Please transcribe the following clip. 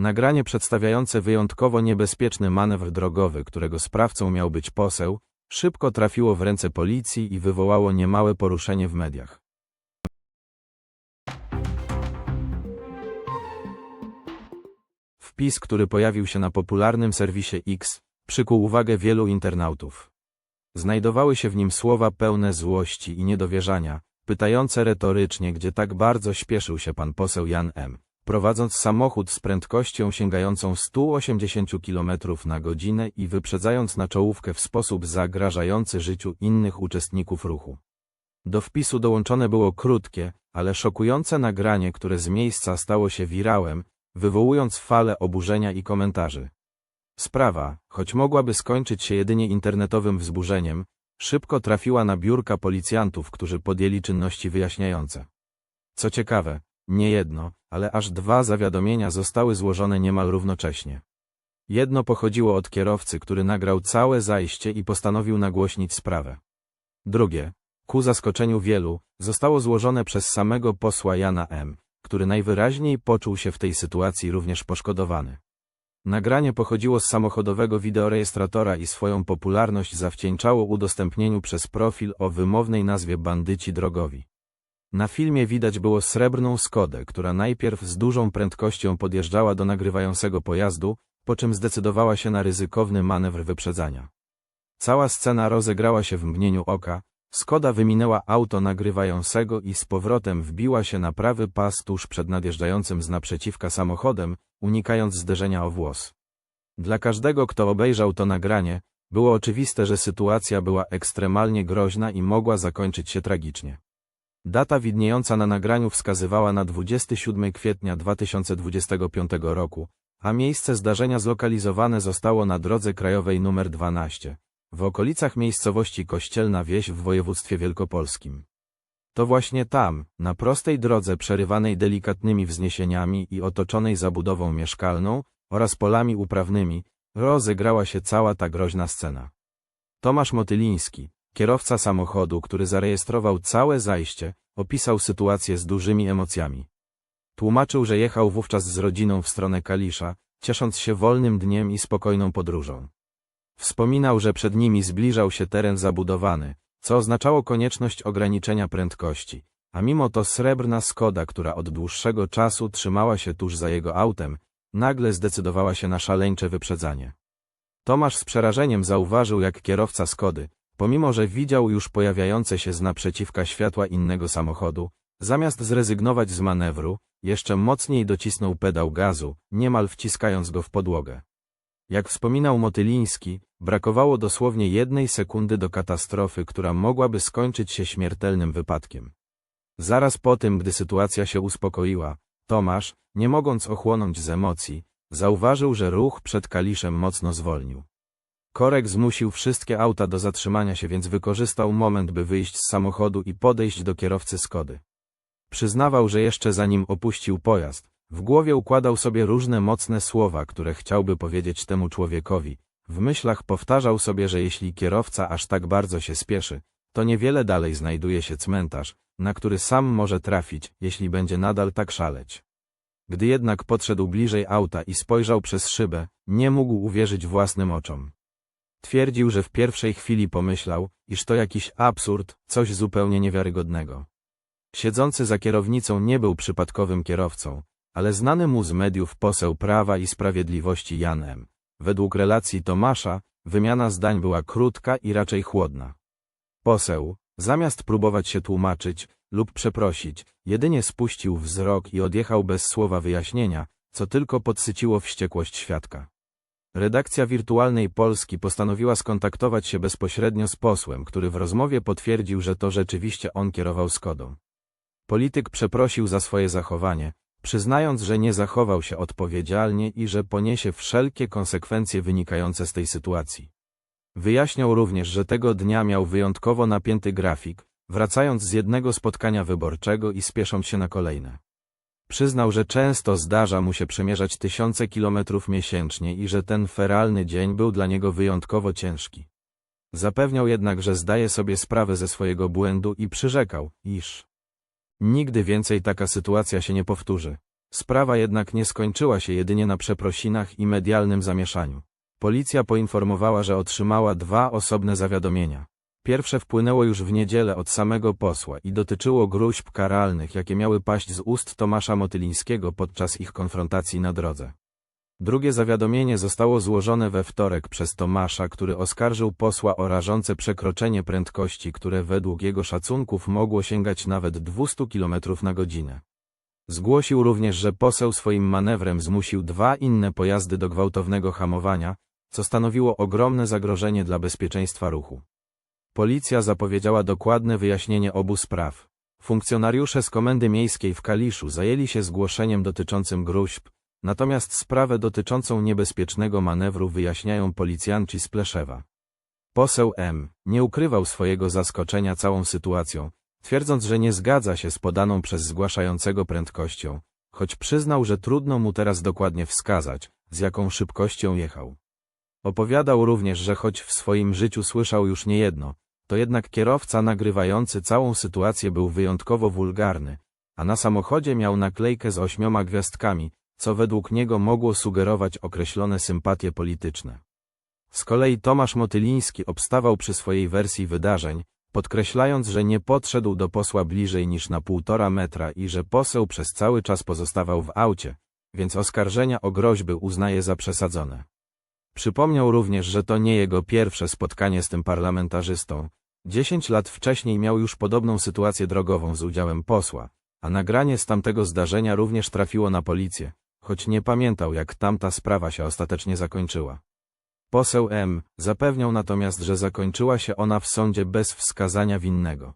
Nagranie przedstawiające wyjątkowo niebezpieczny manewr drogowy, którego sprawcą miał być poseł, szybko trafiło w ręce policji i wywołało niemałe poruszenie w mediach. Wpis, który pojawił się na popularnym serwisie X, przykuł uwagę wielu internautów. Znajdowały się w nim słowa pełne złości i niedowierzania, pytające retorycznie, gdzie tak bardzo śpieszył się pan poseł Jan M., prowadząc samochód z prędkością sięgającą 180 km na godzinę i wyprzedzając na czołówkę w sposób zagrażający życiu innych uczestników ruchu. Do wpisu dołączone było krótkie, ale szokujące nagranie, które z miejsca stało się wirałem, wywołując falę oburzenia i komentarzy. Sprawa, choć mogłaby skończyć się jedynie internetowym wzburzeniem, szybko trafiła na biurka policjantów, którzy podjęli czynności wyjaśniające. Co ciekawe, nie jedno, ale aż dwa zawiadomienia zostały złożone niemal równocześnie. Jedno pochodziło od kierowcy, który nagrał całe zajście i postanowił nagłośnić sprawę. Drugie, ku zaskoczeniu wielu, zostało złożone przez samego posła Jana M., który najwyraźniej poczuł się w tej sytuacji również poszkodowany. Nagranie pochodziło z samochodowego wideorejestratora i swoją popularność zawdzięczało udostępnieniu przez profil o wymownej nazwie Bandyci Drogowi. Na filmie widać było srebrną Skodę, która najpierw z dużą prędkością podjeżdżała do nagrywającego pojazdu, po czym zdecydowała się na ryzykowny manewr wyprzedzania. Cała scena rozegrała się w mgnieniu oka, Skoda wyminęła auto nagrywającego i z powrotem wbiła się na prawy pas tuż przed nadjeżdżającym z naprzeciwka samochodem, unikając zderzenia o włos. Dla każdego, kto obejrzał to nagranie, było oczywiste, że sytuacja była ekstremalnie groźna i mogła zakończyć się tragicznie. Data widniejąca na nagraniu wskazywała na 27 kwietnia 2025 roku, a miejsce zdarzenia zlokalizowane zostało na drodze krajowej nr 12, w okolicach miejscowości Kościelna Wieś w województwie wielkopolskim. To właśnie tam, na prostej drodze przerywanej delikatnymi wzniesieniami i otoczonej zabudową mieszkalną oraz polami uprawnymi, rozegrała się cała ta groźna scena. Tomasz Motyliński, kierowca samochodu, który zarejestrował całe zajście, opisał sytuację z dużymi emocjami. Tłumaczył, że jechał wówczas z rodziną w stronę Kalisza, ciesząc się wolnym dniem i spokojną podróżą. Wspominał, że przed nimi zbliżał się teren zabudowany, co oznaczało konieczność ograniczenia prędkości, a mimo to srebrna Skoda, która od dłuższego czasu trzymała się tuż za jego autem, nagle zdecydowała się na szaleńcze wyprzedzanie. Tomasz z przerażeniem zauważył, jak kierowca Skody, pomimo że widział już pojawiające się z naprzeciwka światła innego samochodu, zamiast zrezygnować z manewru, jeszcze mocniej docisnął pedał gazu, niemal wciskając go w podłogę. Jak wspominał Motyliński, brakowało dosłownie jednej sekundy do katastrofy, która mogłaby skończyć się śmiertelnym wypadkiem. Zaraz po tym, gdy sytuacja się uspokoiła, Tomasz, nie mogąc ochłonąć z emocji, zauważył, że ruch przed Kaliszem mocno zwolnił. Korek zmusił wszystkie auta do zatrzymania się, więc wykorzystał moment, by wyjść z samochodu i podejść do kierowcy Skody. Przyznawał, że jeszcze zanim opuścił pojazd, w głowie układał sobie różne mocne słowa, które chciałby powiedzieć temu człowiekowi. W myślach powtarzał sobie, że jeśli kierowca aż tak bardzo się spieszy, to niewiele dalej znajduje się cmentarz, na który sam może trafić, jeśli będzie nadal tak szaleć. Gdy jednak podszedł bliżej auta i spojrzał przez szybę, nie mógł uwierzyć własnym oczom. Twierdził, że w pierwszej chwili pomyślał, iż to jakiś absurd, coś zupełnie niewiarygodnego. Siedzący za kierownicą nie był przypadkowym kierowcą, ale znany mu z mediów poseł Prawa i Sprawiedliwości Janem. Według relacji Tomasza, wymiana zdań była krótka i raczej chłodna. Poseł, zamiast próbować się tłumaczyć lub przeprosić, jedynie spuścił wzrok i odjechał bez słowa wyjaśnienia, co tylko podsyciło wściekłość świadka. Redakcja Wirtualnej Polski postanowiła skontaktować się bezpośrednio z posłem, który w rozmowie potwierdził, że to rzeczywiście on kierował Skodą. Polityk przeprosił za swoje zachowanie, przyznając, że nie zachował się odpowiedzialnie i że poniesie wszelkie konsekwencje wynikające z tej sytuacji. Wyjaśniał również, że tego dnia miał wyjątkowo napięty grafik, wracając z jednego spotkania wyborczego i spiesząc się na kolejne. Przyznał, że często zdarza mu się przemierzać tysiące kilometrów miesięcznie i że ten feralny dzień był dla niego wyjątkowo ciężki. Zapewniał jednak, że zdaje sobie sprawę ze swojego błędu i przyrzekał, iż Nigdy więcej taka sytuacja się nie powtórzy. Sprawa jednak nie skończyła się jedynie na przeprosinach i medialnym zamieszaniu. Policja poinformowała, że otrzymała dwa osobne zawiadomienia. Pierwsze wpłynęło już w niedzielę od samego posła i dotyczyło gruźb karalnych, jakie miały paść z ust Tomasza Motylińskiego podczas ich konfrontacji na drodze. Drugie zawiadomienie zostało złożone we wtorek przez Tomasza, który oskarżył posła o rażące przekroczenie prędkości, które według jego szacunków mogło sięgać nawet 200 km na godzinę. Zgłosił również, że poseł swoim manewrem zmusił dwa inne pojazdy do gwałtownego hamowania, co stanowiło ogromne zagrożenie dla bezpieczeństwa ruchu. Policja zapowiedziała dokładne wyjaśnienie obu spraw. Funkcjonariusze z Komendy Miejskiej w Kaliszu zajęli się zgłoszeniem dotyczącym gruźb, natomiast sprawę dotyczącą niebezpiecznego manewru wyjaśniają policjanci z Pleszewa. Poseł M. nie ukrywał swojego zaskoczenia całą sytuacją, twierdząc, że nie zgadza się z podaną przez zgłaszającego prędkością, choć przyznał, że trudno mu teraz dokładnie wskazać, z jaką szybkością jechał. Opowiadał również, że choć w swoim życiu słyszał już niejedno, to jednak kierowca nagrywający całą sytuację był wyjątkowo wulgarny, a na samochodzie miał naklejkę z ośmioma gwiazdkami, co według niego mogło sugerować określone sympatie polityczne. Z kolei Tomasz Motyliński obstawał przy swojej wersji wydarzeń, podkreślając, że nie podszedł do posła bliżej niż na półtora metra i że poseł przez cały czas pozostawał w aucie, więc oskarżenia o groźby uznaje za przesadzone. Przypomniał również, że to nie jego pierwsze spotkanie z tym parlamentarzystą. Dziesięć lat wcześniej miał już podobną sytuację drogową z udziałem posła, a nagranie z tamtego zdarzenia również trafiło na policję, choć nie pamiętał jak tamta sprawa się ostatecznie zakończyła. Poseł M. zapewniał natomiast, że zakończyła się ona w sądzie bez wskazania winnego.